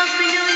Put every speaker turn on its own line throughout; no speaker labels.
house, we knew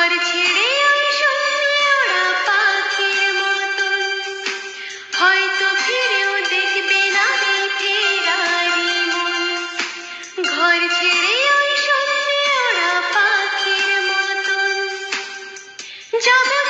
ঘর ছেড়ে ওই শূন্যে ওরা পাখির মতন। হয়তো ফিরেও দেখবে না এই ফেরারি মন। ঘর ছেড়ে ওই শূন্যে ওরা পাখির মতন। যাবে